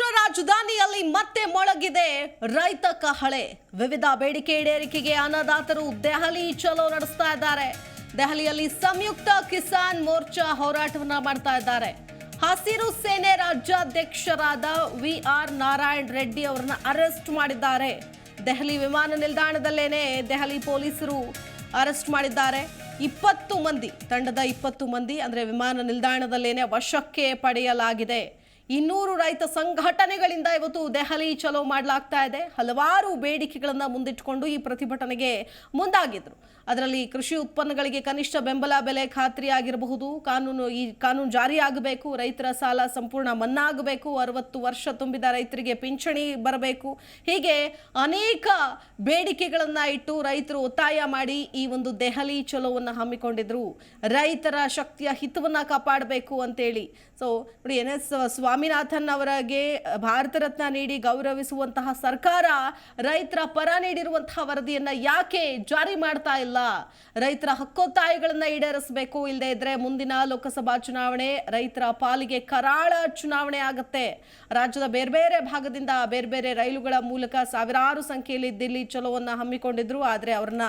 ರಾಷ್ಟ್ರ ರಾಜಧಾನಿಯಲ್ಲಿ ಮತ್ತೆ ಮೊಳಗಿದೆ ರೈತ ಕಹಳೆ. ವಿವಿಧ ಬೇಡಿಕೆ ಈಡೇರಿಕೆಗೆ ಅನ್ನದಾತರು ದೆಹಲಿ ಚಲೋ ನಡೆಸ್ತಾ ಇದ್ದಾರೆ. ದೆಹಲಿಯಲ್ಲಿ ಸಂಯುಕ್ತ ಕಿಸಾನ್ ಮೋರ್ಚಾ ಹೋರಾಟವನ್ನ ಮಾಡ್ತಾ ಇದ್ದಾರೆ. ಹಸಿರು ಸೇನೆ ರಾಜ್ಯಾಧ್ಯಕ್ಷರಾದ ವಿ ಆರ್ ನಾರಾಯಣ್ ರೆಡ್ಡಿ ಅವರನ್ನ ಅರೆಸ್ಟ್ ಮಾಡಿದ್ದಾರೆ. ದೆಹಲಿ ವಿಮಾನ ನಿಲ್ದಾಣದಲ್ಲೇನೆ ದೆಹಲಿ ಪೊಲೀಸರು ಅರೆಸ್ಟ್ ಮಾಡಿದ್ದಾರೆ. ಇಪ್ಪತ್ತು ಮಂದಿ, ತಂಡದ ಇಪ್ಪತ್ತು ಮಂದಿ ಅಂದ್ರೆ ವಿಮಾನ ನಿಲ್ದಾಣದಲ್ಲೇನೆ ವಶಕ್ಕೆ ಪಡೆಯಲಾಗಿದೆ. ಇನ್ನೂರು ರೈತ ಸಂಘಟನೆಗಳಿಂದ ಇವತ್ತು ದೆಹಲಿ ಚಲೋ ಮಾಡಲಾಗ್ತಾ ಇದೆ. ಹಲವಾರು ಬೇಡಿಕೆಗಳನ್ನು ಮುಂದಿಟ್ಟುಕೊಂಡು ಈ ಪ್ರತಿಭಟನೆಗೆ ಮುಂದಾಗಿದ್ರು. ಅದರಲ್ಲಿ ಕೃಷಿ ಉತ್ಪನ್ನಗಳಿಗೆ ಕನಿಷ್ಠ ಬೆಂಬಲ ಬೆಲೆ ಖಾತ್ರಿ ಆಗಿರಬಹುದು ಕಾನೂನು ಈ ಕಾನೂನು ಜಾರಿಯಾಗಬೇಕು. ರೈತರ ಸಾಲ ಸಂಪೂರ್ಣ ಮನ್ನಾ ಆಗಬೇಕು ಅರವತ್ತು ವರ್ಷ ತುಂಬಿದ ರೈತರಿಗೆ ಪಿಂಚಣಿ ಬರಬೇಕು. ಹೀಗೆ ಅನೇಕ ಬೇಡಿಕೆಗಳನ್ನು ಇಟ್ಟು ರೈತರು ಒತ್ತಾಯ ಮಾಡಿ ಈ ಒಂದು ದೆಹಲಿ ಚಲೋವನ್ನು ಹಮ್ಮಿಕೊಂಡಿದ್ರು. ರೈತರ ಶಕ್ತಿಯ ಹಿತವನ್ನ ಕಾಪಾಡಬೇಕು ಅಂತೇಳಿ. ಸೊ ನೋಡಿ, ಎನ್ ಎಸ್ ಸ್ವಾಮಿನಾಥನ್ ಅವರಿಗೆ ಭಾರತ ರತ್ನ ನೀಡಿ ಗೌರವಿಸುವಂತಹ ಸರ್ಕಾರ ರೈತರ ಪರ ನೀಡಿರುವಂತಹ ವರದಿಯನ್ನ ಯಾಕೆ ಜಾರಿ ಮಾಡ್ತಾ ಇಲ್ಲ? ರೈತರ ಹಕ್ಕೊತ್ತಾಯಗಳನ್ನ ಈಡೇರಿಸಬೇಕು ಇಲ್ಲದೆ ಇದ್ರೆ ಮುಂದಿನ ಲೋಕಸಭಾ ಚುನಾವಣೆ ರೈತರ ಪಾಲಿಗೆ ಕರಾಳ ಚುನಾವಣೆ ಆಗುತ್ತೆ. ರಾಜ್ಯದ ಬೇರೆ ಬೇರೆ ಭಾಗದಿಂದ ಬೇರೆ ಬೇರೆ ರೈಲುಗಳ ಮೂಲಕ ಸಾವಿರಾರು ಸಂಖ್ಯೆಯಲ್ಲಿ ದಿಲ್ಲಿ ಚಲೋವನ್ನ ಹಮ್ಮಿಕೊಂಡಿದ್ರು, ಆದರೆ ಅವರನ್ನ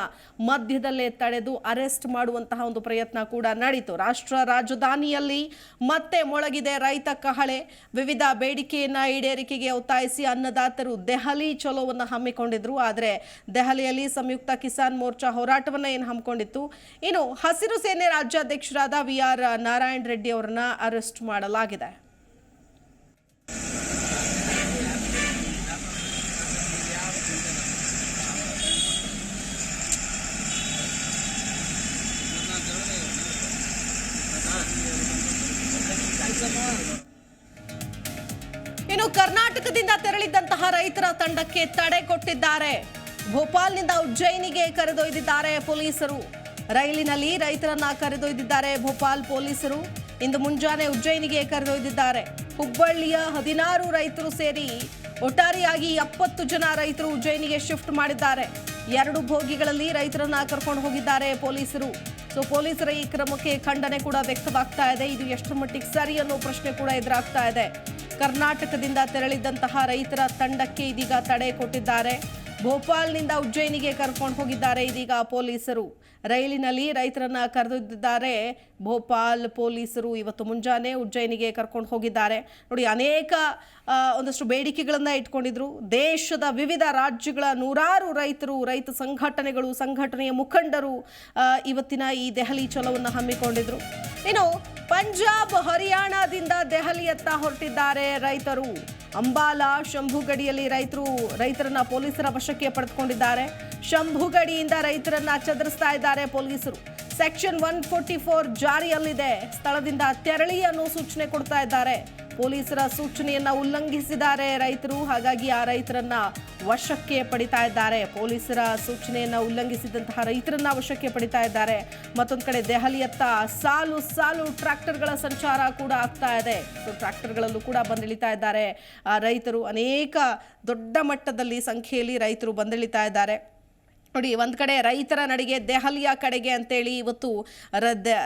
ಮಧ್ಯದಲ್ಲೇ ತಡೆದು ಅರೆಸ್ಟ್ ಮಾಡುವಂತಹ ಒಂದು ಪ್ರಯತ್ನ ಕೂಡ ನಡೀತು. ರಾಷ್ಟ್ರ ರಾಜಧಾನಿಯಲ್ಲಿ ಮತ್ತೆ ಮೊಳಗಿದೆ ರೈತ ಕಹಳೆ. ವಿವಿಧ ಬೇಡಿಕೆಯನ್ನ ಈಡೇರಿಕೆಗೆ ಒತ್ತಾಯಿಸಿ ಅನ್ನದಾತರು ದೆಹಲಿ ಚಲೋವನ್ನು ಹಮ್ಮಿಕೊಂಡಿದ್ರು. ಆದರೆ ದೆಹಲಿಯಲ್ಲಿ ಸಂಯುಕ್ತ ಕಿಸಾನ್ ಮೋರ್ಚಾ ಹೋರಾಟವನ್ನು ಏನು ಹಮ್ಮಿಕೊಂಡಿತ್ತು? ಇನ್ನು ಹಸಿರು ಸೇನೆ ರಾಜ್ಯಾಧ್ಯಕ್ಷರಾದ ವಿ ಆರ್ ನಾರಾಯಣ್ ರೆಡ್ಡಿ ಅವರನ್ನ ಅರೆಸ್ಟ್ ಮಾಡಲಾಗಿದೆ. ಕರ್ನಾಟಕದಿಂದ ತೆರಳಿದ್ದಂತಹ ರೈತರ ತಂಡಕ್ಕೆ ತಡೆ ಕೊಟ್ಟಿದ್ದಾರೆ. ಭೋಪಾಲ್ನಿಂದ ಉಜ್ಜಯಿನಿಗೆ ಕರೆದೊಯ್ದಿದ್ದಾರೆ ಪೊಲೀಸರು. ರೈಲಿನಲ್ಲಿ ರೈತರನ್ನ ಕರೆದೊಯ್ದಿದ್ದಾರೆ ಭೋಪಾಲ್ ಪೊಲೀಸರು. ಇಂದು ಮುಂಜಾನೆ ಉಜ್ಜಯಿನಿಗೆ ಕರೆದೊಯ್ದಿದ್ದಾರೆ. ಹುಬ್ಬಳ್ಳಿಯ ಹದಿನಾರು ರೈತರು ಸೇರಿ ಒಟ್ಟಾರೆಯಾಗಿ ಎಪ್ಪತ್ತು ಜನ ರೈತರು ಉಜ್ಜಯಿನಿಗೆ ಶಿಫ್ಟ್ ಮಾಡಿದ್ದಾರೆ. ಎರಡು ಭೋಗಿಗಳಲ್ಲಿ ರೈತರನ್ನ ಕರ್ಕೊಂಡು ಹೋಗಿದ್ದಾರೆ ಪೊಲೀಸರು. ಸೊ ಪೊಲೀಸರ ಈ ಕ್ರಮಕ್ಕೆ ಖಂಡನೆ ಕೂಡ ವ್ಯಕ್ತವಾಗ್ತಾ ಇದೆ. ಇದು ಎಷ್ಟರ ಮಟ್ಟಿಗೆ ಸರಿ ಅನ್ನೋ ಪ್ರಶ್ನೆ ಕೂಡ ಎದುರಾಗ್ತಾ ಇದೆ. ಕರ್ನಾಟಕದಿಂದ ತೆರಳಿದ್ದಂತಹ ರೈತರ ತಂಡಕ್ಕೆ ಇದೀಗ ತಡೆ ಕೊಟ್ಟಿದ್ದಾರೆ. ಭೋಪಾಲ್ನಿಂದ ಉಜ್ಜಯಿನಿಗೆ ಕರ್ಕೊಂಡು ಹೋಗಿದ್ದಾರೆ ಇದೀಗ ಪೊಲೀಸರು. ರೈಲಿನಲ್ಲಿ ರೈತರನ್ನ ಕರೆದಿದ್ದಾರೆ. ಭೋಪಾಲ್ ಪೊಲೀಸರು ಇವತ್ತು ಮುಂಜಾನೆ ಉಜ್ಜಯಿನಿಗೆ ಕರ್ಕೊಂಡು ಹೋಗಿದ್ದಾರೆ. ನೋಡಿ, ಅನೇಕ ಒಂದಷ್ಟು ಬೇಡಿಕೆಗಳನ್ನು ಇಟ್ಕೊಂಡಿದ್ರು. ದೇಶದ ವಿವಿಧ ರಾಜ್ಯಗಳ ನೂರಾರು ರೈತರು, ರೈತ ಸಂಘಟನೆಗಳು, ಸಂಘಟನೆಯ ಮುಖಂಡರು ಇವತ್ತಿನ ಈ ದೆಹಲಿ ಚಲೋವನ್ನು ಹಮ್ಮಿಕೊಂಡಿದ್ರು. ಇನ್ನು ಪಂಜಾಬ್, ಹರಿಯಾಣದಿಂದ ದೆಹಲಿಯತ್ತ ಹೊರಟಿದ್ದಾರೆ ರೈತರು. ಅಂಬಾಲಾ, ಶಂಭುಗಡಿಯಲ್ಲಿ ರೈತರು, ರೈತರನ್ನ ಪೊಲೀಸರ ವಶಕ್ಕೆ ಪಡೆದುಕೊಂಡಿದ್ದಾರೆ. ಶಂಭುಗಡಿಯಿಂದ ರೈತರನ್ನ ಚದುರಿಸ್ತಾ ಇದ್ದಾರೆ ಪೊಲೀಸರು. ಸೆಕ್ಷನ್ ಒನ್ ಫೋರ್ಟಿ ಫೋರ್ ಜಾರಿಯಲ್ಲಿದೆ. ಸ್ಥಳದಿಂದ ತೆರಳಿ ಅನ್ನೋ ಸೂಚನೆ ಕೊಡ್ತಾ ಇದ್ದಾರೆ. ಪೊಲೀಸರ ಸೂಚನೆಯನ್ನ ಉಲ್ಲಂಘಿಸಿದ್ದಾರೆ ರೈತರು. ಹಾಗಾಗಿ ಆ ರೈತರನ್ನ ವಶಕ್ಕೆ ಪಡಿತಾ ಇದ್ದಾರೆ. ಪೊಲೀಸರ ಸೂಚನೆಯನ್ನು ಉಲ್ಲಂಘಿಸಿದಂತಹ ರೈತರನ್ನ ವಶಕ್ಕೆ ಪಡಿತಾ ಇದ್ದಾರೆ. ಮತ್ತೊಂದು ಕಡೆ ದೆಹಲಿಯತ್ತ ಸಾಲು ಸಾಲು ಟ್ರ್ಯಾಕ್ಟರ್ಗಳ ಸಂಚಾರ ಕೂಡ ಆಗ್ತಾ ಇದೆ. ಟ್ರ್ಯಾಕ್ಟರ್ಗಳಲ್ಲೂ ಕೂಡ ಬಂದಿಳಿತಾ ಇದ್ದಾರೆ. ರೈತರು ಅನೇಕ ದೊಡ್ಡ ಮಟ್ಟದಲ್ಲಿ ಸಂಖ್ಯೆಯಲ್ಲಿ ರೈತರು ಬಂದಿಳಿತಾ ಇದ್ದಾರೆ. ನೋಡಿ, ಒಂದು ಕಡೆ ರೈತರ ನಡಿಗೆ ದೆಹಲಿಯ ಕಡೆಗೆ ಅಂತೇಳಿ ಇವತ್ತು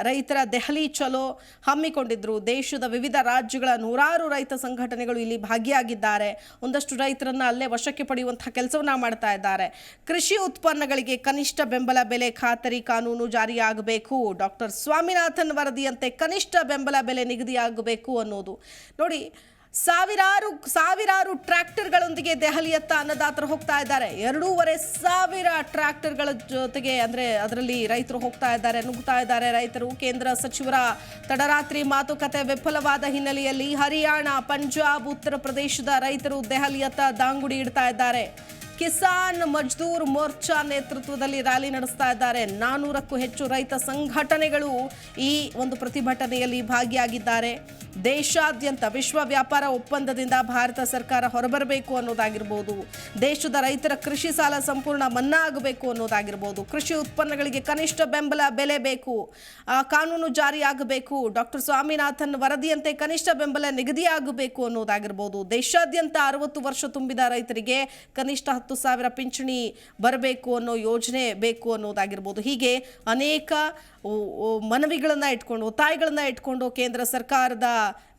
ರೈತರ ದೆಹಲಿ ಚಲೋ ಹಮ್ಮಿಕೊಂಡಿದ್ರು. ದೇಶದ ವಿವಿಧ ರಾಜ್ಯಗಳ ನೂರಾರು ರೈತ ಸಂಘಟನೆಗಳು ಇಲ್ಲಿ ಭಾಗಿಯಾಗಿದ್ದಾರೆ. ಒಂದಷ್ಟು ರೈತರನ್ನ ಅಲ್ಲೇ ವಶಕ್ಕೆ ಪಡೆಯುವಂಥ ಕೆಲಸವನ್ನ ಮಾಡ್ತಾ ಇದ್ದಾರೆ. ಕೃಷಿ ಉತ್ಪನ್ನಗಳಿಗೆ ಕನಿಷ್ಠ ಬೆಂಬಲ ಬೆಲೆ ಖಾತರಿ ಕಾನೂನು ಜಾರಿಯಾಗಬೇಕು. ಡಾಕ್ಟರ್ ಸ್ವಾಮಿನಾಥನ್ ವರದಿಯಂತೆ ಕನಿಷ್ಠ ಬೆಂಬಲ ಬೆಲೆ ನಿಗದಿಯಾಗಬೇಕು ಅನ್ನೋದು. ನೋಡಿ ಸಾವಿರಾರು ಸಾವಿರಾರು ಟ್ರ್ಯಾಕ್ಟರ್ಗಳೊಂದಿಗೆ ದೆಹಲಿಯತ್ತ ಅನ್ನದಾತರು ಹೋಗ್ತಾ ಇದ್ದಾರೆ. ಎರಡೂವರೆ ಸಾವಿರ ಟ್ರ್ಯಾಕ್ಟರ್ಗಳ ಜೊತೆಗೆ ಅಂದ್ರೆ ಅದರಲ್ಲಿ ರೈತರು ಹೋಗ್ತಾ ಇದ್ದಾರೆ, ನುಗ್ತಾ ಇದ್ದಾರೆ. ರೈತರು, ಕೇಂದ್ರ ಸಚಿವರ ತಡರಾತ್ರಿ ಮಾತುಕತೆ ವಿಫಲವಾದ ಹಿನ್ನೆಲೆಯಲ್ಲಿ ಹರಿಯಾಣ, ಪಂಜಾಬ್, ಉತ್ತರ ಪ್ರದೇಶದ ರೈತರು ದೆಹಲಿಯತ್ತ ದಾಂಗುಡಿ ಇಡ್ತಾ ಇದ್ದಾರೆ. ಕಿಸಾನ್ ಮಜ್ದೂರ್ ಮೋರ್ಚಾ ನೇತೃತ್ವದಲ್ಲಿ ರ್ಯಾಲಿ ನಡೆಸ್ತಾ ಇದ್ದಾರೆ. ನಾನೂರಕ್ಕೂ ಹೆಚ್ಚು ರೈತ ಸಂಘಟನೆಗಳು ಈ ಒಂದು ಪ್ರತಿಭಟನೆಯಲ್ಲಿ ಭಾಗಿಯಾಗಿದ್ದಾರೆ. ದೇಶಾದ್ಯಂತ ವಿಶ್ವ ವ್ಯಾಪಾರ ಒಪ್ಪಂದದಿಂದ ಭಾರತ ಸರ್ಕಾರ ಹೊರಬರಬೇಕು ಅನ್ನೋದಾಗಿರ್ಬೋದು. ದೇಶದ ರೈತರ ಕೃಷಿ ಸಾಲ ಸಂಪೂರ್ಣ ಮನ್ನಾ ಆಗಬೇಕು ಅನ್ನೋದಾಗಿರ್ಬೋದು. ಕೃಷಿ ಉತ್ಪನ್ನಗಳಿಗೆ ಕನಿಷ್ಠ ಬೆಂಬಲ ಬೆಲೆ ಬೇಕು. ಆ, ಕಾನೂನು ಜಾರಿಯಾಗಬೇಕು. ಡಾಕ್ಟರ್ ಸ್ವಾಮಿನಾಥನ್ ವರದಿಯಂತೆ ಕನಿಷ್ಠ ಬೆಂಬಲ ನಿಗದಿಯಾಗಬೇಕು ಅನ್ನೋದಾಗಿರ್ಬೋದು. ದೇಶಾದ್ಯಂತ ಅರವತ್ತು ವರ್ಷ ತುಂಬಿದ ರೈತರಿಗೆ ಕನಿಷ್ಠ ಹತ್ತು ಸಾವಿರ ಪಿಂಚಣಿ ಬರಬೇಕು ಅನ್ನೋ ಯೋಜನೆ ಬೇಕು ಅನ್ನೋದಾಗಿರ್ಬೋದು. ಹೀಗೆ ಅನೇಕ ಮನವಿಗಳನ್ನ ಇಟ್ಕೊಂಡು, ತಾಯಿಗಳನ್ನ ಇಟ್ಕೊಂಡು ಕೇಂದ್ರ ಸರ್ಕಾರದ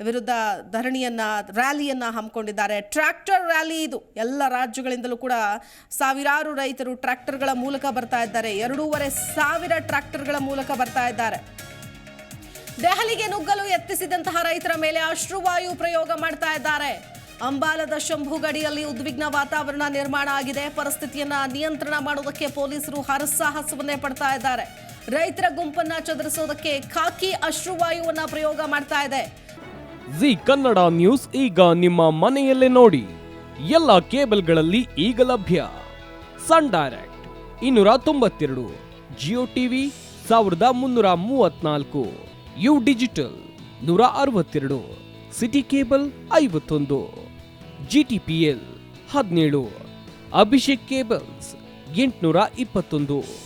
ವಿರುದ್ಧ ಧರಣಿಯನ್ನು ರ್ಯಾಲಿಯನ್ನು ಹಮ್ಮಿಕೊಂಡಿದ್ದಾರೆ. ಟ್ರ್ಯಾಕ್ಟರ್ ರ್ಯಾಲಿ ಇದು. ಎಲ್ಲ ರಾಜ್ಯಗಳಿಂದಲೂ ಕೂಡ ಸಾವಿರಾರು ರೈತರು ಟ್ರ್ಯಾಕ್ಟರ್ಗಳ ಮೂಲಕ ಬರ್ತಾ ಇದ್ದಾರೆ. ಎರಡೂವರೆ ಸಾವಿರ ಟ್ರ್ಯಾಕ್ಟರ್ಗಳ ಮೂಲಕ ಬರ್ತಾ ಇದ್ದಾರೆ. ದೆಹಲಿಗೆ ನುಗ್ಗಲು ಯತ್ನಿಸಿದಂತಹ ರೈತರ ಮೇಲೆ ಅಶ್ರುವಾಯು ಪ್ರಯೋಗ ಮಾಡ್ತಾ ಇದ್ದಾರೆ. ಅಂಬಾಲದ ಶಂಭು ಗಡಿಯಲ್ಲಿ ಉದ್ವಿಗ್ನ ವಾತಾವರಣ ನಿರ್ಮಾಣ ಆಗಿದೆ. ಪರಿಸ್ಥಿತಿಯನ್ನ ನಿಯಂತ್ರಣ ಮಾಡೋದಕ್ಕೆ ಪೊಲೀಸರು ಹರಸಾಹಸವನ್ನೇ ಪಡ್ತಾ ಇದ್ದಾರೆ. ರೈತರ ಗುಂಪನ್ನ ಚದುರಿಸೋದಕ್ಕೆ ಖಾಕಿ ಅಶ್ರುವಾಯುವನ್ನ ಪ್ರಯೋಗ ಮಾಡ್ತಾ ಇದೆ. ಜಿ ಕನ್ನಡ ನ್ಯೂಸ್ ಈಗ ನಿಮ್ಮ ಮನೆಯಲ್ಲೇ ನೋಡಿ. ಎಲ್ಲ ಕೇಬಲ್ಗಳಲ್ಲಿ ಈಗ ಲಭ್ಯ. ಸನ್ ಡೈರೆಕ್ಟ್ ಇನ್ನೂರ ತೊಂಬತ್ತೆರಡು, ಜಿಯೋ ಟಿವಿ ಸಾವಿರದ ಮುನ್ನೂರ ಮೂವತ್ನಾಲ್ಕು, ಯು ಡಿಜಿಟಲ್ ನೂರ ಅರವತ್ತೆರಡು, ಸಿಟಿ ಕೇಬಲ್ ಐವತ್ತೊಂದು ಜಿ ಟಿ ಪಿ ಎಲ್ ಹದಿನೇಳು, ಅಭಿಷೇಕ್ ಕೇಬಲ್ಸ್ ಎಂಟುನೂರ ಇಪ್ಪತ್ತೊಂದು.